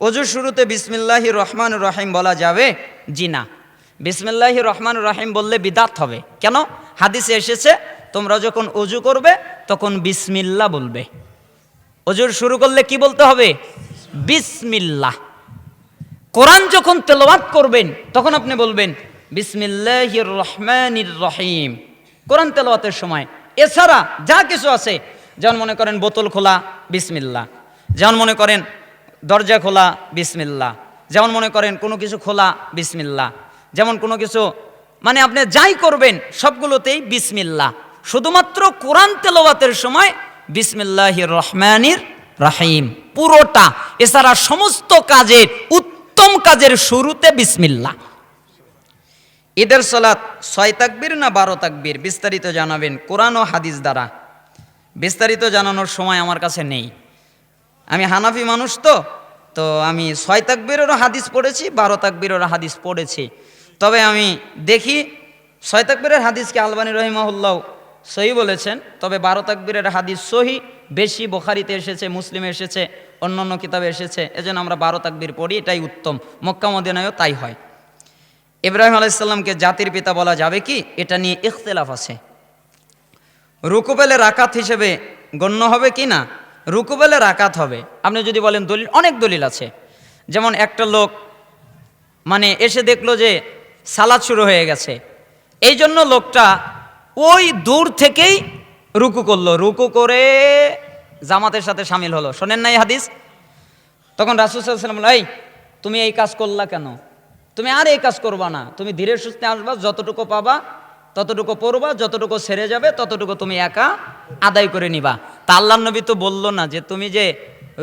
অজুর শুরুতে বিসমিল্লাহ রহমান রহিম বলা যাবে জি না বিসমিল্লাহ রহমান রহিম বললে বিদাত হবে। কেন? হাদিসে এসেছে, তোমরা যখন অজু করবে, তখন বিসমিল্লা বলবে। অজুর শুরু করলে কি বলতে হবে? বিসমিল্লাহ। কোরআন যখন তেলাওয়াত করবেন, তখন আপনি বলবেন, বিসমিল্লাহির রহমানির রহিম। কোরআন তেলাওয়াতের সময়। এছাড়া যা কিছু আছে, যেমন মনে করেন বোতল খোলা, বিসমিল্লাহ। যেমন মনে করেন দরজা খোলা, বিসমিল্লাহ। যেমন মনে করেন, কোনো কিছু খোলা, বিসমিল্লাহ। যেমন কোনো কিছু মানে আপনি যাই করবেন, সবগুলোতেই বিসমিল্লাহ। শুধুমাত্র কোরআন তেলাওয়াতের সময় বিসমিল্লাহির রহমানির রাহিম। পুরোটা। এছাড়া সমস্ত কাজের, উত্তম কাজের শুরুতে বিসমিল্লা ঈদের সলাৎ ছয় তাকবির না বারো তাকবির? বিস্তারিত জানাবেন কোরআন ও হাদিস দ্বারা। বিস্তারিত জানানোর সময় আমার কাছে নেই। আমি হানাফি মানুষ তো তো আমি ছয় তাকবীরেরও হাদিস পড়েছি, বারো তাকবীরেরও হাদিস পড়েছি। তবে আমি দেখি ছয় তাকবীরের হাদিসকে আলবানী রহিমাহুল্লাহ সহি বলেছেন, তবে বারো তাকবীরের হাদিস সহি, বেশি বোখারিতে এসেছে, মুসলিমে এসেছে অন্য অন্য কিতাবে এসেছে, এজন্য আমরা বারো তাকবীর পড়ি, এটাই উত্তম, মক্কা মদিনায়ও তাই হয়। ইব্রাহিম আলাইসাল্লামকে জাতির পিতা বলা যাবে কি? এটা নিয়ে ইখতলাফ আছে। রুকুবেলে রাকাত হিসেবে গণ্য হবে কি না? রুকুবেলে রাকাত হবে। আপনি যদি বলেন দলিল, অনেক দলিল আছে। যেমন একটা লোক মানে এসে দেখল যে সালাদ শুরু হয়ে গেছে। এই জন্য লোকটা ওই দূর থেকেই রুকু করল। রুকু করে জামাতের সাথে সামিল হলো। শোনেন নাই হাদিস? তখন রাসুসাল্লাম এই, তুমি এই কাজ করলা কেন? তুমি আর এই কাজ করবা না। তুমি ধীরে সুস্থে আসবা, যতটুকু পাবা ততটুকু পড়বা, যতটুকু সেরে যাবে, ততটুকু তুমি একা আদায় করে নিবা। তা আল্লাহ নবী তো বলল না যে, তুমি যে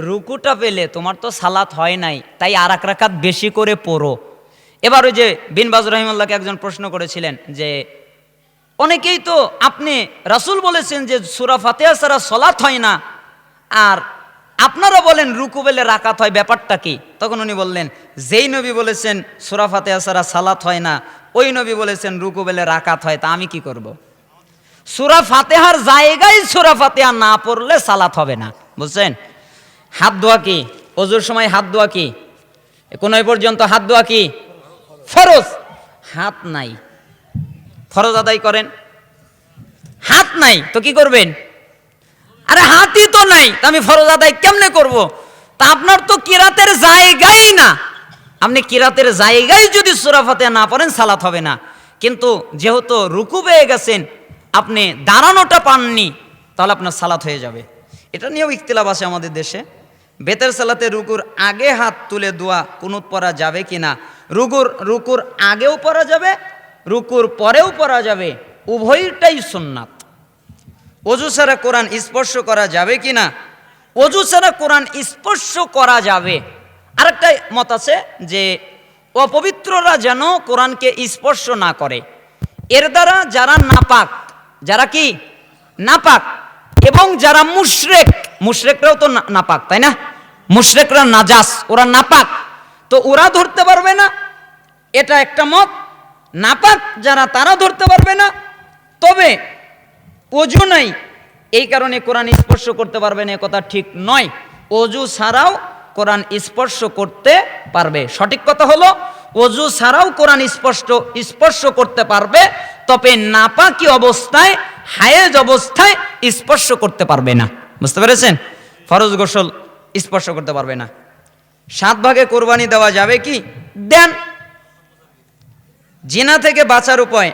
রুকুটা পেলে, তোমার তো সালাত হয় নাই, তাই আর এক রাকাত বেশি করে পড়ো। এবার ওই যে বিনবাজ রহিমুল্লাহকে একজন প্রশ্ন করেছিলেন যে, অনেকেই তো আপনি রাসূল বলেছেন যে, সুরা ফাতেহা ছাড়া সলাৎ হয় না, আর আপনারা বলেন রুকু বেলে রাকাত হয়, ব্যাপারটা কি? তখন উনি বললেন, যেই নবী বলেছেন, সুরা ফাতেহা ছাড়া সালাত হয় না, ওই নবী বলেছেন রুকু বেলে রাকাত হয়, তা আমি কি করব। সুরা ফাতেহার জায়গায় সুরা ফাতেহা না পড়লে সালাত হবে না, বুঝছেন? হাত ধোয়া কি? অজুর সময় হাত ধোয়া কি? কোন পর্যন্ত হাত ধোয়া কি? ফরজ। হাত নাই। ফরজ আদায় করেন। হাত নাই, তো কি করবেন? আরে হাতই নাই আমি ফরজ আদায় কেমনে করব? তা আপনার তো কিরাতের জায়গাই না। আপনি কিরাতের জায়গায় যদি সুরাফাতে না পড়েন, সালাত হবে না। কিন্তু যেহেতু রুকু পেয়ে গেছেন, আপনি দাঁড়ানোটা পাননি, তাহলে আপনার সালাত হয়ে যাবে। এটা নিয়েও ইখতিলাফ আছে আমাদের দেশে। বেতের সালাতে রুকুর আগে হাত তুলে দোয়া কুনুত পরা যাবে কি না রুকুর রুকুর আগেও পরা যাবে, রুকুর পরেও পরা যাবে, উভয়টাই সুন্নাত। অজু ছাড়া কোরআন স্পর্শ করা যাবে কি না অজু ছাড়া কোরআন স্পর্শ করা যাবে। আরেকটা মত আছে যে, অপবিত্ররা যেন কোরআনকে স্পর্শ না করে। এর দ্বারা যারা নাপাক, যারা কি? নাপাক। এবং যারা মুশরেক, মুশরেকরাও তো নাপাক, তাই না? মুশরেকরা নাজাস, ওরা নাপাক। তো ওরা ধরতে পারবে না, এটা একটা মত। নাপাক যারা, তারা ধরতে পারবে না। তবে অজু নাই। এই কারণে কোরআন স্পর্শ করতে পারবে না, এ কথা ঠিক নয়। অজু ছাড়াও কোরআন স্পর্শ করতে পারবে। সঠিক কথা হলো, অজু ছাড়াও কোরআন স্পষ্ট, স্পর্শ করতে পারবে, তবে নাপাকি অবস্থায়, হায়েজ অবস্থায় স্পর্শ করতে পারবে না। বুঝতে পেরেছেন? ফরজ গোসল স্পর্শ করতে পারবে না। সাত ভাগে কোরবানি দেওয়া যাবে কি? দেন। জিনা থেকে বাঁচার উপায়,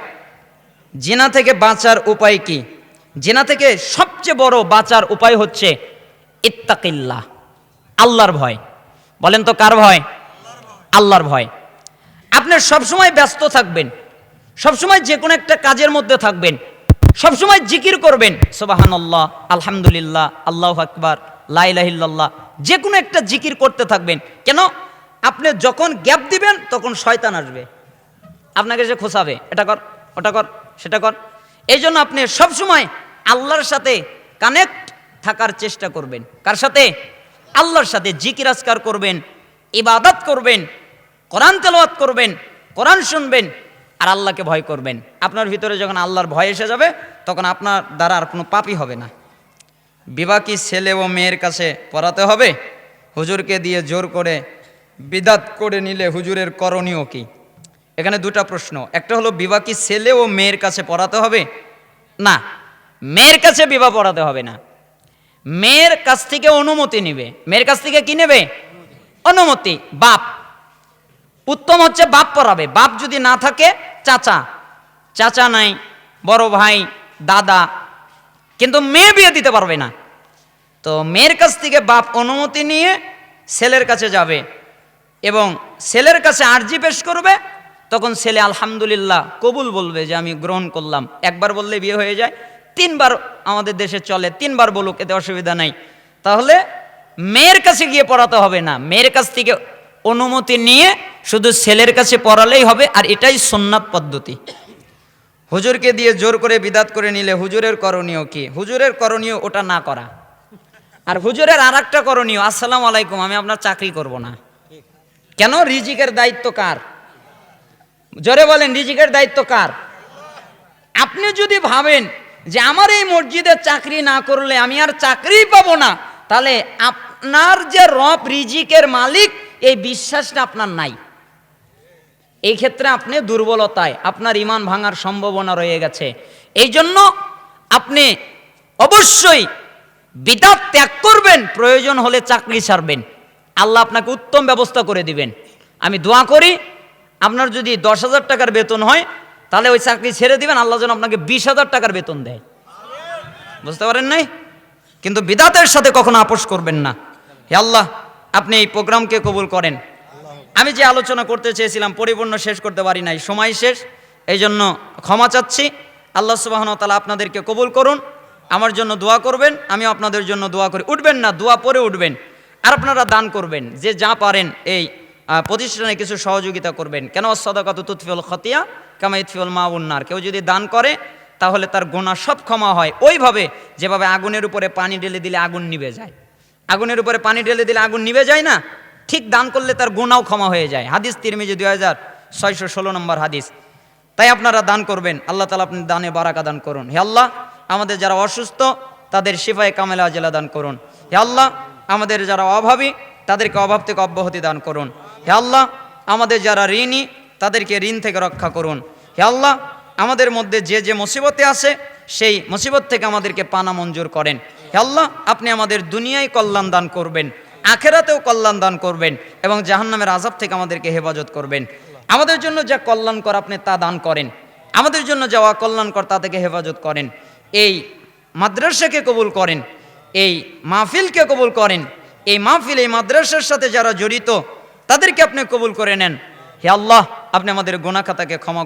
জিনা থেকে বাঁচার উপায় কি? জিনা থেকে সবচেয়ে বড় বাঁচার উপায় হচ্ছে ইত্তাকিল্লাহ, আল্লাহর ভয়। বলেন তো কার ভয়? আল্লাহর ভয়। আপনি সবসময় ব্যস্ত থাকবেন, সবসময় যে কোনো একটা কাজের মধ্যে থাকবেন, সবসময় জিকির করবেন সোবাহান আল্লাহ আলহামদুলিল্লাহ, আল্লাহ আকবার লাইলাহিল্লাহ যে কোনো একটা জিকির করতে থাকবেন। কেন? আপনি যখন গ্যাপ দিবেন, তখন শয়তান আসবে। আপনাকে সে খোঁচাবে, এটা কর, ওটা কর, সেটা কর। এই জন্য আপনি সবসময় আল্লাহর সাথে কানেক্ট থাকার চেষ্টা করবেন। কার সাথে? আল্লাহর সাথে জিকির আজকার করবেন, ইবাদত করবেন, কোরআন তেলাওয়াত করবেন, কোরআন শুনবেন, আর আল্লাহকে ভয় করবেন। আপনার ভিতরে যখন আল্লাহর ভয় এসে যাবে, তখন আপনার দ্বারা আর কোনো পাপই হবে না। বিবাহ ছেলে ও মেয়ের কাছে পড়াতে হবে। হুজুরকে দিয়ে জোর করে বিদাত করে নিলে হুজুরের করণীয় কি? এখানে দুটা প্রশ্ন। একটা হলো, বিবাহ কি ছেলে ও মেয়ের কাছে পড়াতে হবে? না, মেয়ের কাছে বিবাহ পড়াতে হবে না। মেয়ের কাছ থেকে অনুমতি নেবে। মেয়ের কাছ থেকে কি নেবে? অনুমতি, বাপ। উত্তম হচ্ছে বাপ পড়াবে। বাপ যদি না থাকে, চাচা। চাচা নাই, বড় ভাই, দাদা। কিন্তু মেয়ে বিয়ে দিতে পারবে না। তো মেয়ের কাছ থেকে বাপ অনুমতি নিয়ে ছেলের কাছে যাবে এবং ছেলের কাছে আর্জি পেশ করবে তখন ছেলে আলহামদুলিল্লাহ কবুল বলবে যে আমি গ্রহণ করলাম। একবার বললে বিয়ে হয়ে যায়, তিনবার আমাদের দেশে চলে, তিনবার বলুক, এতে অসুবিধা নাই। তাহলে মেয়ের কাছে গিয়ে পড়াতে হবে না। মেয়ের কাছ থেকে অনুমতি নিয়ে শুধু ছেলের কাছে পড়ালেই হবে, আর এটাই সোননাথ পদ্ধতি। হুজুরকে দিয়ে জোর করে বিদাত করে নিলে হুজুরের করণীয় কি? হুজুরের করণীয় ওটা না করা। আর হুজুরের আর একটা করণীয়, আসসালামু আলাইকুম, আমি আপনার চাকরি করব না। কেন? রিজিকের দায়িত্ব কার? জোরে বলেন, রিজিকের দায়িত্ব কার? আপনি যদি ভাবেন যে আমার এই মসজিদে চাকরি না করলে আমি আর চাকরি পাবো না, তাহলে আপনার যে রব, রিজিকের মালিক, এই বিশ্বাসটা আপনার নাই। এই ক্ষেত্রে আপনি দুর্বলতায়, আপনার ইমান ভাঙার সম্ভাবনা রয়ে গেছে। এই জন্য আপনি অবশ্যই বিদাত ত্যাগ করবেন, প্রয়োজন হলে চাকরি ছাড়বেন আল্লাহ আপনাকে উত্তম ব্যবস্থা করে দিবেন। আমি দোয়া করি আপনার যদি দশ হাজার টাকার বেতন হয়, তাহলে ওই চাকরি ছেড়ে দিবেন, আল্লাহ যেন আপনাকে বিশ হাজার টাকার বেতন দেয়। বুঝতে পারেন নাই? কিন্তু বিদাতের সাথে কখনো আপোষ করবেন না। হে আল্লাহ, আপনি এই প্রোগ্রামকে কবুল করেন। আমি যে আলোচনা করতে চেয়েছিলাম, পরিপূর্ণ শেষ করতে পারি নাই, সময় শেষ। এই জন্য ক্ষমা চাচ্ছি। আল্লাহ সুবাহন তালা আপনাদেরকে কবুল করুন। আমার জন্য দোয়া করবেন আমি আপনাদের জন্য দোয়া করি। উঠবেন না, দোয়া পরে উঠবেন। আর আপনারা দান করবেন, যে যা পারেন, এই প্রতিষ্ঠানে কিছু সহযোগিতা করবেন। কেন? সদাকাত তুৎফিউল খতিয়া কামা ইতফিউল মাউন্নার কেউ যদি দান করে, তাহলে তার গোনা সব ক্ষমা হয়। ওইভাবে যেভাবে আগুনের উপরে পানি ঢেলে দিলে আগুন নিভে যায়। আগুনের উপরে পানি ঢেলে দিলে আগুন নিভে যায় না? ঠিক দান করলে তার গোনাও ক্ষমা হয়ে যায়। হাদিস তিরমিজি দুই হাজার ছয়শো ষোলো নম্বর হাদিস। তাই আপনারা দান করবেন। আল্লাহ তালা আপনি দানে বারাকা দান করুন। হে আল্লাহ, আমাদের যারা অসুস্থ, তাদের শিফায় কামেলা জেলা দান করুন। হে আল্লাহ, আমাদের যারা অভাবী তাদেরকে অভাব থেকে অব্যাহতি দান করুন। হে আল্লাহ, আমাদের যারা ঋণী, তাদেরকে ঋণ থেকে রক্ষা করুন। হে আল্লাহ, আমাদের মধ্যে যে যে মুসিবতে আছে, সেই মুসিবত থেকে আমাদেরকে পানা মঞ্জুর করেন। হে আল্লাহ, আপনি আমাদের দুনিয়ায় কল্যাণ দান করবেন, আখেরাতেও কল্যাণ দান করবেন এবং জাহান্নামের আজাব থেকে আমাদেরকে হেফাজত করবেন। আমাদের জন্য যা কল্যাণকর আপনি তা দান করেন। আমাদের জন্য যা অকল্যাণকর তা থেকে হেফাজত করেন। এই মাদ্রাসাকে কবুল করেন। এই মাহফিলকে কবুল করেন। এই মাহফিল, এই মাদ্রাসার সাথে যারা জড়িত, তাদেরকে আপনি কবুল করে নেন হে আল্লাহ, আপনি আমাদের গোনা খাতাকে ক্ষমা।